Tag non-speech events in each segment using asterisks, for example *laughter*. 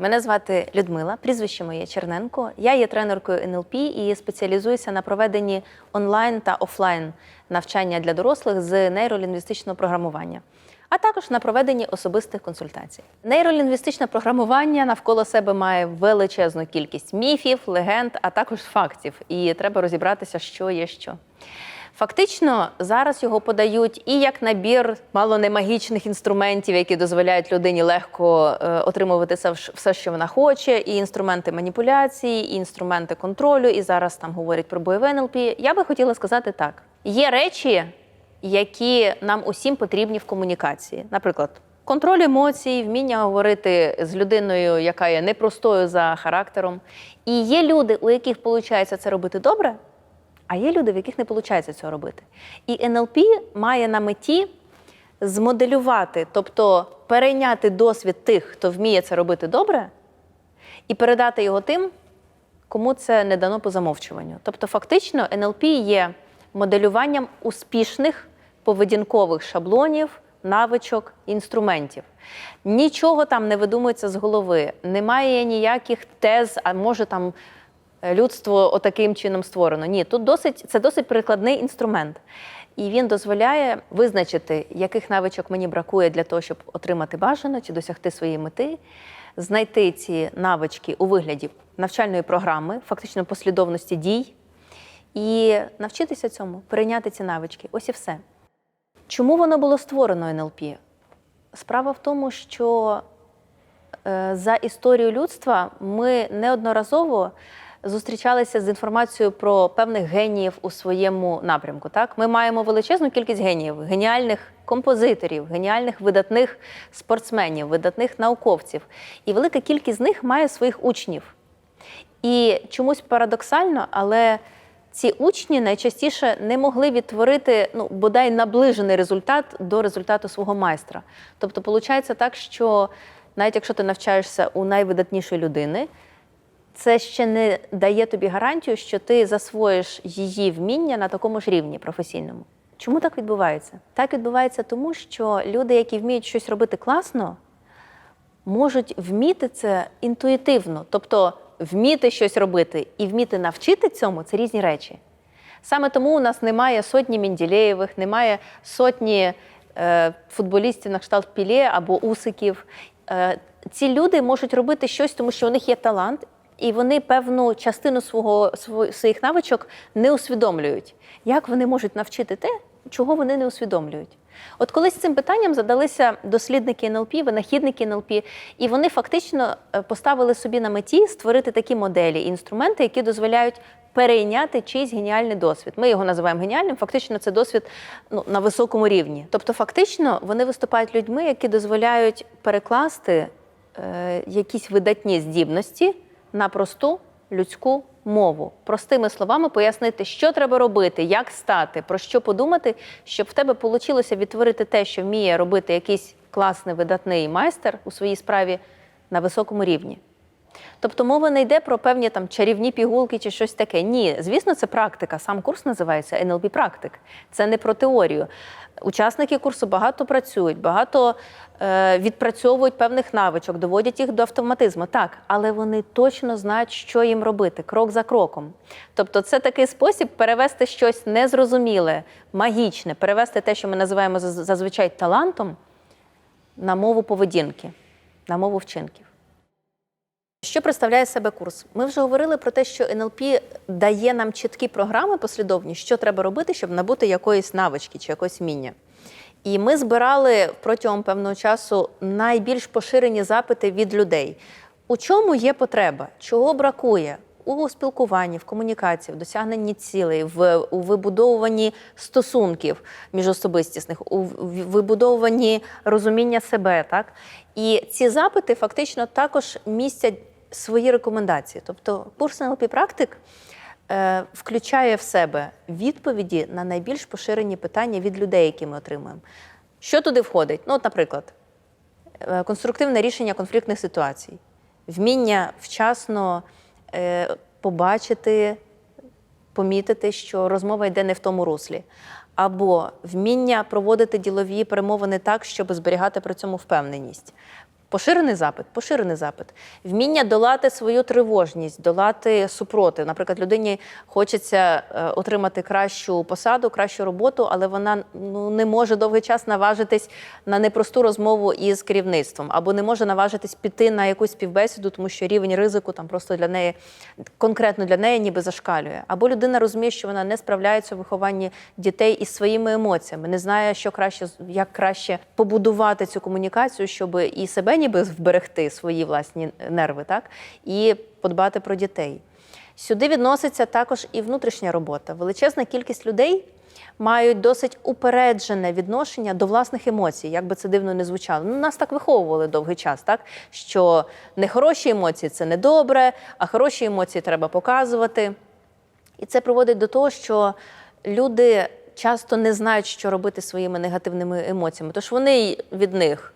Мене звати Людмила, прізвище моє Черненко. Я є тренеркою НЛП і спеціалізуюся на проведенні онлайн та офлайн навчання для дорослих з нейролінгвістичного програмування, а також на проведенні особистих консультацій. Нейролінгвістичне програмування навколо себе має величезну кількість міфів, легенд, а також фактів. І треба розібратися, що є що. Фактично, зараз його подають і як набір мало не магічних інструментів, які дозволяють людині легко е, отримувати все, що вона хоче, і інструменти маніпуляції, і інструменти контролю. І зараз там говорять про бойове НЛП. Я би хотіла сказати так: є речі, які нам усім потрібні в комунікації. Наприклад, контроль емоцій, вміння говорити з людиною, яка є непростою за характером. І є люди, у яких виходить це робити добре, а є люди, в яких не виходить цього робити. І НЛП має на меті змоделювати, тобто перейняти досвід тих, хто вміє це робити добре, і передати його тим, кому це не дано по замовчуванню. Тобто, фактично, НЛП є моделюванням успішних поведінкових шаблонів, навичок, інструментів. Нічого там не видумується з голови, немає ніяких тез, а може там людство отаким чином створено. Ні, тут досить це досить прикладний інструмент. І він дозволяє визначити, яких навичок мені бракує для того, щоб отримати бажане чи досягти своєї мети, знайти ці навички у вигляді навчальної програми, фактично послідовності дій, і навчитися цьому, перейняти ці навички. Ось і все. Чому воно було створено НЛП? Справа в тому, що е, за історію людства ми неодноразово зустрічалися з інформацією про певних геніїв у своєму напрямку. Так, ми маємо величезну кількість геніїв, геніальних композиторів, геніальних видатних спортсменів, видатних науковців. І велика кількість з них має своїх учнів. І чомусь парадоксально, але ці учні найчастіше не могли відтворити ну, бодай наближений результат до результату свого майстра. Тобто, виходить так, що навіть якщо ти навчаєшся у найвидатнішої людини, це ще не дає тобі гарантію, що ти засвоїш її вміння на такому ж рівні професійному. Чому так відбувається? Так відбувається тому, що люди, які вміють щось робити класно, можуть вміти це інтуїтивно, тобто вміти щось робити і вміти навчити цьому це різні речі. Саме тому у нас немає сотні Менділеєвих, немає сотні е, футболістів на кшталт Пілє або Усиків. Е, ці люди можуть робити щось, тому що у них є талант, і вони певну частину свого, своїх навичок не усвідомлюють. Як вони можуть навчити те, чого вони не усвідомлюють? От колись цим питанням задалися дослідники НЛП, винахідники НЛП, і вони фактично е, поставили собі на меті створити такі моделі, і інструменти, які дозволяють перейняти чийсь геніальний досвід. Ми його називаємо геніальним. Фактично, це досвід ну, на високому рівні. Тобто, фактично, вони виступають людьми, які дозволяють перекласти е, якісь видатні здібності на просту людську мову. Простими словами пояснити, що треба робити, як стати, про що подумати, щоб в тебе вийшло відтворити те, що вміє робити якийсь класний видатний майстер у своїй справі на високому рівні. Тобто мова не йде про певні там чарівні пігулки чи щось таке. Ні, звісно, це практика. Сам курс називається NLP практик. Це не про теорію. Учасники курсу багато працюють, багато е, відпрацьовують певних навичок, доводять їх до автоматизму. Так, але вони точно знають, що їм робити, крок за кроком. Тобто, це такий спосіб перевести щось незрозуміле, магічне, перевести те, що ми називаємо зазвичай талантом, на мову поведінки, на мову вчинків. Що представляє себе курс? Ми вже говорили про те, що НЛП дає нам чіткі програми послідовні, що треба робити, щоб набути якоїсь навички чи якогось вміння. І ми збирали протягом певного часу найбільш поширені запити від людей. У чому є потреба? Чого бракує? У спілкуванні, в комунікації, в досягненні цілей, в у вибудовуванні стосунків міжособистісних, у вибудовуванні розуміння себе. Так? І ці запити фактично також містять свої рекомендації. Тобто курс НЛП практик е, включає в себе відповіді на найбільш поширені питання від людей, які ми отримуємо. Що туди входить? Ну, от, наприклад, е, конструктивне рішення конфліктних ситуацій, вміння вчасно е, побачити, помітити, що розмова йде не в тому руслі, або вміння проводити ділові перемовини так, щоб зберігати при цьому впевненість. Поширений запит, поширений запит. Вміння долати свою тривожність, долати супроти. Наприклад, людині хочеться е, отримати кращу посаду, кращу роботу, але вона ну, не може довгий час наважитись на непросту розмову із керівництвом, або не може наважитись піти на якусь співбесіду, тому що рівень ризику там просто для неї конкретно для неї ніби зашкалює. Або людина розуміє, що вона не справляється у вихованні дітей із своїми емоціями, не знає, що краще як краще побудувати цю комунікацію, щоб і себе ніби вберегти свої власні нерви, так і подбати про дітей. Сюди відноситься також і внутрішня робота. Величезна кількість людей мають досить упереджене відношення до власних емоцій, як би це дивно не звучало. Ну, нас так виховували довгий час, так що нехороші емоції це недобре, а хороші емоції треба показувати. І це приводить до того, що люди часто не знають, що робити своїми негативними емоціями, тож вони від них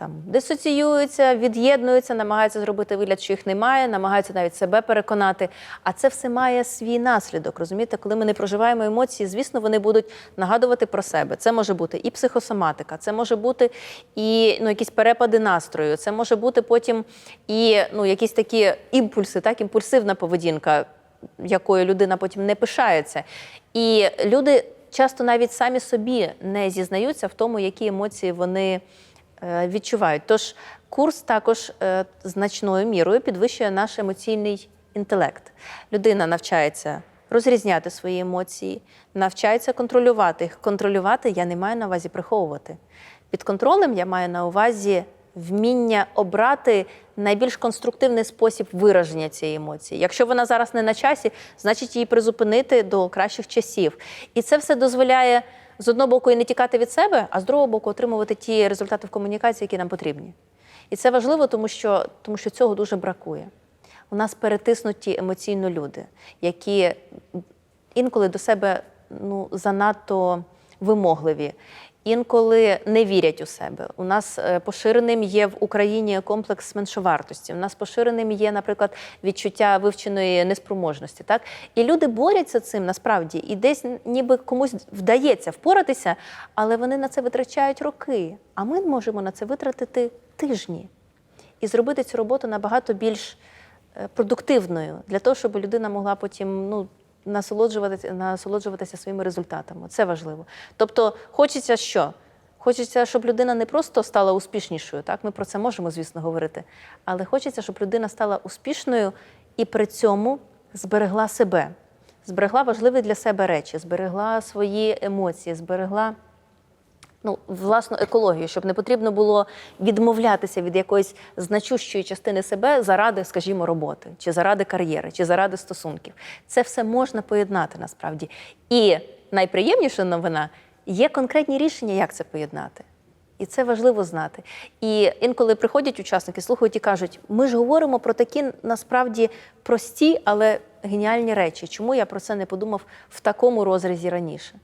там дисоціюються, від'єднуються, намагаються зробити вигляд, що їх немає, намагаються навіть себе переконати. А це все має свій наслідок. Розумієте, коли ми не проживаємо емоції, звісно, вони будуть нагадувати про себе. Це може бути і психосоматика, це може бути і ну, якісь перепади настрою, це може бути потім і ну, якісь такі імпульси, так, імпульсивна поведінка, якою людина потім не пишається. І люди часто навіть самі собі не зізнаються в тому, які емоції вони відчувають. Тож курс також е, значною мірою підвищує наш емоційний інтелект. Людина навчається розрізняти свої емоції, навчається контролювати їх. Контролювати я не маю на увазі приховувати. Під контролем я маю на увазі вміння обрати найбільш конструктивний спосіб вираження цієї емоції. Якщо вона зараз не на часі, значить її призупинити до кращих часів. І це все дозволяє з одного боку і не тікати від себе, а з другого боку отримувати ті результати в комунікації, які нам потрібні. І це важливо, тому що, тому що цього дуже бракує. У нас перетиснуті емоційно люди, які інколи до себе ну, занадто вимогливі, інколи не вірять у себе. У нас е, поширеним є в Україні комплекс меншовартості. У нас поширеним є, наприклад, відчуття вивченої неспроможності. Так? І люди борються цим насправді, і десь ніби комусь вдається впоратися, але вони на це витрачають роки. А ми можемо на це витратити тижні і зробити цю роботу набагато більш е, продуктивною для того, щоб людина могла потім ну, насолоджуватися, насолоджуватися своїми результатами. Це важливо. Тобто, хочеться що? Хочеться, щоб людина не просто стала успішнішою. Так, ми про це можемо, звісно, говорити. Але хочеться, щоб людина стала успішною і при цьому зберегла себе, зберегла важливі для себе речі, зберегла свої емоції, зберегла ну, власну екологію, щоб не потрібно було відмовлятися від якоїсь значущої частини себе заради, скажімо, роботи, чи заради кар'єри, чи заради стосунків. Це все можна поєднати насправді. І найприємніша новина є конкретні рішення, як це поєднати. І це важливо знати. І інколи приходять учасники, слухають і кажуть: ми ж говоримо про такі насправді прості, але геніальні речі. Чому я про це не подумав в такому розрізі раніше?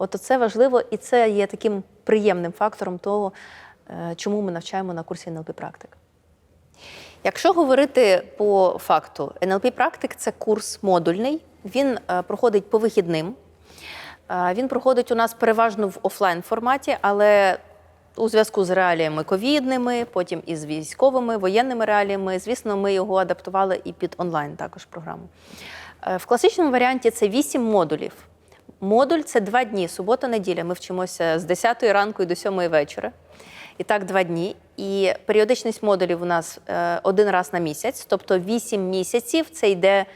От це важливо, і це є таким приємним фактором того, е, чому ми навчаємо на курсі НЛП практик. Якщо говорити по факту, НЛП практик це курс модульний, він е, проходить по вихідним. Е, Він проходить у нас переважно в офлайн форматі, але у зв'язку з реаліями ковідними, потім із військовими, воєнними реаліями, звісно, ми його адаптували і під онлайн також програму. В класичному варіанті це 8 модулів. Модуль це два дні, субота-неділя. Ми вчимося з 10 ранку і до 7 вечора. І так, два дні. І періодичність модулів у нас е, один раз на місяць, тобто 8 місяців це йде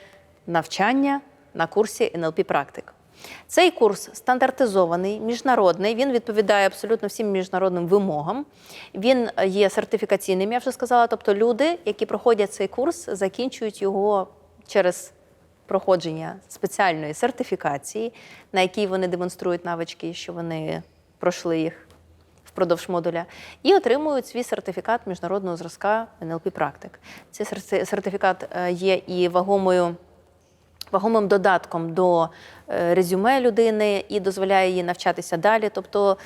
навчання на курсі НЛП практик. Цей курс стандартизований, міжнародний. Він відповідає абсолютно всім міжнародним вимогам. Він є сертифікаційним, я вже сказала. Тобто, люди, які проходять цей курс, закінчують його через проходження спеціальної сертифікації, на якій вони демонструють навички, що вони пройшли їх впродовж модуля, і отримують свій сертифікат міжнародного зразка НЛП практик. Цей сертифікат е, є і вагомою. Вагомим додатком до е, резюме людини і дозволяє їй навчатися далі. Тобто,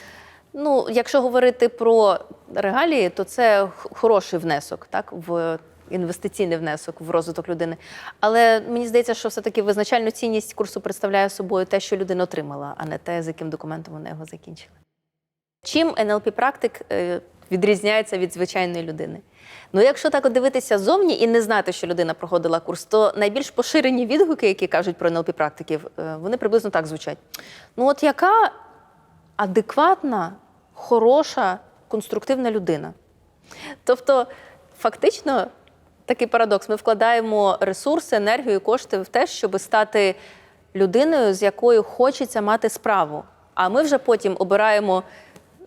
ну, якщо говорити про регалії, то це хороший внесок, так, в інвестиційний внесок в розвиток людини. Але мені здається, що все-таки визначальну цінність курсу представляє собою те, що людина отримала, а не те, з яким документом вона його закінчила. Чим НЛП практик е, відрізняється від звичайної людини? Ну, якщо так от дивитися ззовні і не знати, що людина проходила курс, то найбільш поширені відгуки, які кажуть про НЛП практиків, е, вони приблизно так звучать. Ну, от яка адекватна, хороша, конструктивна людина. Тобто, фактично, такий парадокс: ми вкладаємо ресурси, енергію, кошти в те, щоб стати людиною, з якою хочеться мати справу. А ми вже потім обираємо.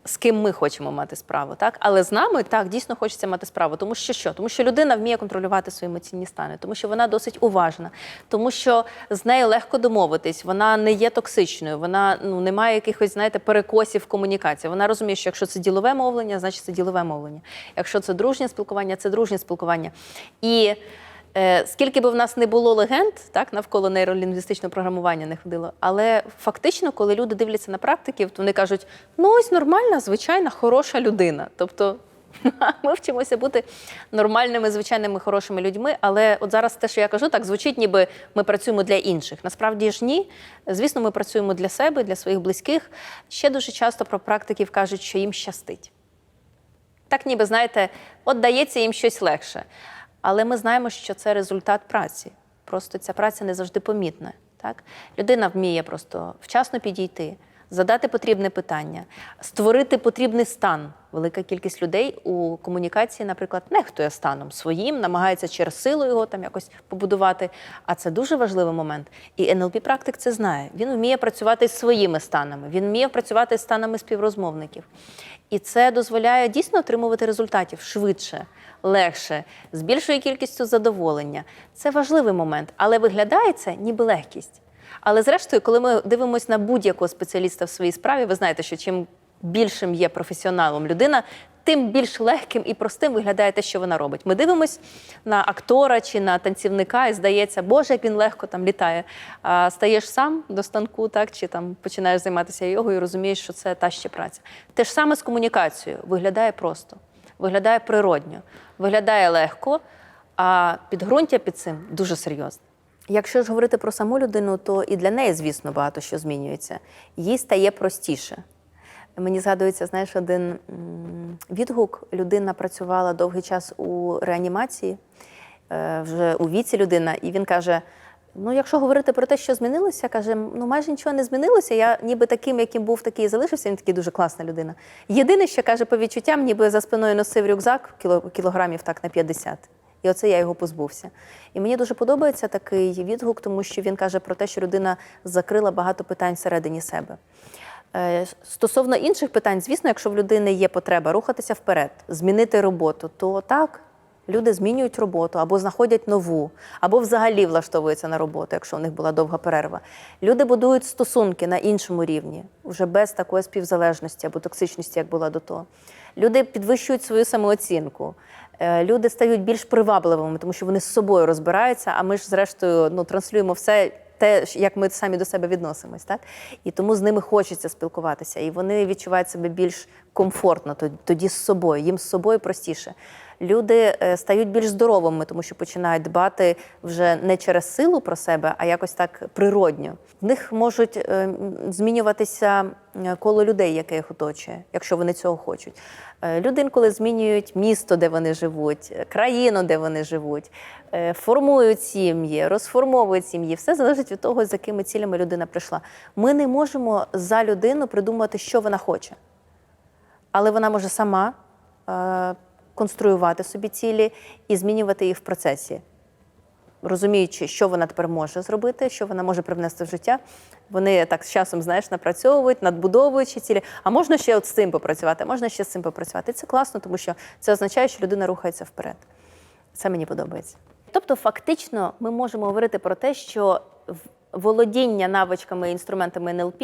З ким ми хочемо мати справу, так але з нами так дійсно хочеться мати справу, тому що що? Тому що людина вміє контролювати свої емоційні стани, тому що вона досить уважна, тому що з нею легко домовитись, вона не є токсичною, вона ну не має якихось, знаєте, перекосів комунікації. Вона розуміє, що якщо це ділове мовлення, значить це ділове мовлення. Якщо це дружнє спілкування, це дружнє спілкування. І Скільки би в нас не було легенд, так навколо нейролінгвістичного програмування не ходило, але фактично, коли люди дивляться на практиків, то вони кажуть: ну ось нормальна, звичайна, хороша людина. Тобто *laughs* ми вчимося бути нормальними, звичайними, хорошими людьми. Але от зараз те, що я кажу, так звучить, ніби ми працюємо для інших. Насправді ж ні. Звісно, ми працюємо для себе, для своїх близьких. Ще дуже часто про практиків кажуть, що їм щастить. Так, ніби знаєте, от дається їм щось легше. Але ми знаємо, що це результат праці. Просто ця праця не завжди помітна. Так? Людина вміє просто вчасно підійти, задати потрібне питання, створити потрібний стан. Велика кількість людей у комунікації, наприклад, нехтує станом своїм, намагається через силу його там якось побудувати. А це дуже важливий момент. І НЛП практик це знає. Він вміє працювати з своїми станами, він вміє працювати з станами співрозмовників. І це дозволяє дійсно отримувати результатів швидше, легше, з більшою кількістю задоволення. Це важливий момент, але виглядає це ніби легкість. Але зрештою, коли ми дивимося на будь-якого спеціаліста в своїй справі, ви знаєте, що чим більшим є професіоналом людина, тим більш легким і простим виглядає те, що вона робить. Ми дивимось на актора чи на танцівника, і здається, Боже, як він легко там літає. А стаєш сам до станку, так чи там починаєш займатися йогою і розумієш, що це та ще праця. Те ж саме з комунікацією виглядає просто, виглядає природньо, виглядає легко, а підґрунтя під цим дуже серйозне. Якщо ж говорити про саму людину, то і для неї, звісно, багато що змінюється. Їй стає простіше. Мені згадується, знаєш, один відгук. Людина працювала довгий час у реанімації, е, вже у віці людина, і він каже: Ну, якщо говорити про те, що змінилося, каже, ну майже нічого не змінилося. Я ніби таким, яким був, такий і залишився. Він такий дуже класна людина. Єдине, що каже по відчуттям, ніби за спиною носив рюкзак кілограмів так на 50. І оце я його позбувся. І мені дуже подобається такий відгук, тому що він каже про те, що людина закрила багато питань всередині себе. Е, Стосовно інших питань, звісно, якщо в людини є потреба рухатися вперед, змінити роботу, то так, люди змінюють роботу або знаходять нову, або взагалі влаштовуються на роботу, якщо у них була довга перерва. Люди будують стосунки на іншому рівні, вже без такої співзалежності або токсичності, як була до того. Люди підвищують свою самооцінку. Е, Люди стають більш привабливими, тому що вони з собою розбираються, а ми ж, зрештою, ну, транслюємо все те, як ми самі до себе відносимось, так? І тому з ними хочеться спілкуватися. І вони відчувають себе більш комфортно тоді з собою, їм з собою простіше. Люди е, стають більш здоровими, тому що починають дбати вже не через силу про себе, а якось так природньо. В них можуть е, змінюватися е, коло людей, яке їх оточує, якщо вони цього хочуть. Люди інколи змінюють місто, де вони живуть, країну, де вони живуть, формують сім'ї, розформовують сім'ї. Все залежить від того, з якими цілями людина прийшла. Ми не можемо за людину придумати, що вона хоче, але вона може сама конструювати собі цілі і змінювати їх в процесі. Розуміючи, що вона тепер може зробити, що вона може привнести в життя, вони так з часом знаєш, напрацьовують, надбудовуючи цілі. А можна ще от з цим попрацювати, можна ще з цим попрацювати. Це класно, тому що це означає, що людина рухається вперед. Це мені подобається. Тобто, фактично, ми можемо говорити про те, що володіння навичками і інструментами НЛП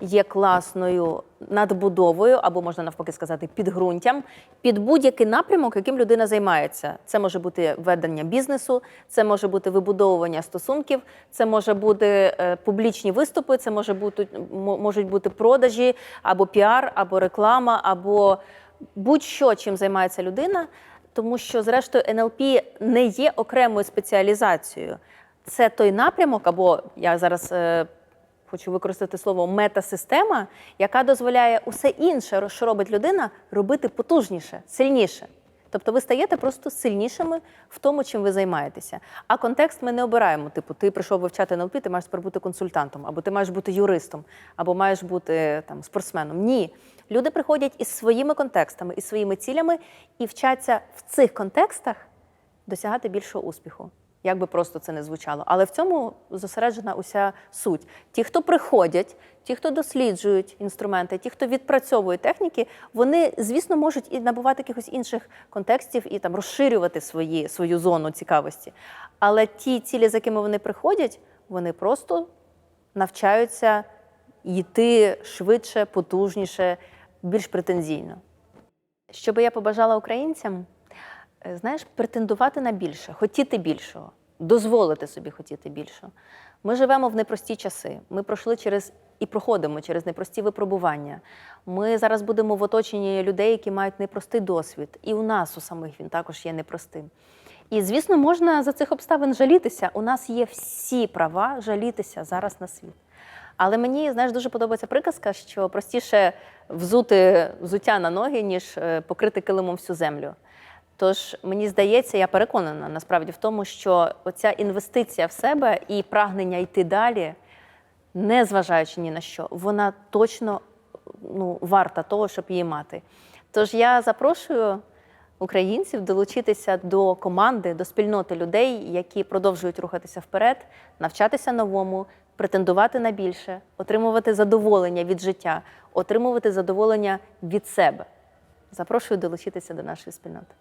є класною надбудовою, або можна навпаки сказати, підґрунтям під будь-який напрямок, яким людина займається. Це може бути ведення бізнесу, це може бути вибудовування стосунків, це може бути е, публічні виступи, це може бути мо- можуть бути продажі, або піар, або реклама, або будь-що, чим займається людина. Тому що, зрештою, НЛП не є окремою спеціалізацією. Це той напрямок, або я зараз е, хочу використати слово метасистема, яка дозволяє усе інше, що робить людина, робити потужніше, сильніше. Тобто ви стаєте просто сильнішими в тому, чим ви займаєтеся. А контекст ми не обираємо. Типу, ти прийшов вивчати НЛП, ти маєш бути консультантом, або ти маєш бути юристом, або маєш бути там спортсменом. Ні. Люди приходять із своїми контекстами, із своїми цілями і вчаться в цих контекстах досягати більшого успіху. Як би просто це не звучало. Але в цьому зосереджена уся суть. Ті, хто приходять, ті, хто досліджують інструменти, ті, хто відпрацьовує техніки, вони, звісно, можуть і набувати якихось інших контекстів і там розширювати свої, свою зону цікавості. Але ті цілі, з якими вони приходять, вони просто навчаються йти швидше, потужніше, більш претензійно. Що би я побажала українцям? Е, знаєш, претендувати на більше, хотіти більшого, дозволити собі хотіти більшого. Ми живемо в непрості часи. Ми пройшли через і проходимо через непрості випробування. Ми зараз будемо в оточенні людей, які мають непростий досвід. І у нас у самих він також є непростим. І, звісно, можна за цих обставин жалітися. У нас є всі права жалітися зараз на світ. Але мені, знаєш, дуже подобається приказка, що простіше взути взуття на ноги, ніж е, покрити килимом всю землю. Тож мені здається, я переконана насправді в тому, що оця інвестиція в себе і прагнення йти далі, не зважаючи ні на що, вона точно ну, варта того, щоб її мати. Тож я запрошую українців долучитися до команди, до спільноти людей, які продовжують рухатися вперед, навчатися новому, претендувати на більше, отримувати задоволення від життя, отримувати задоволення від себе. Запрошую долучитися до нашої спільноти.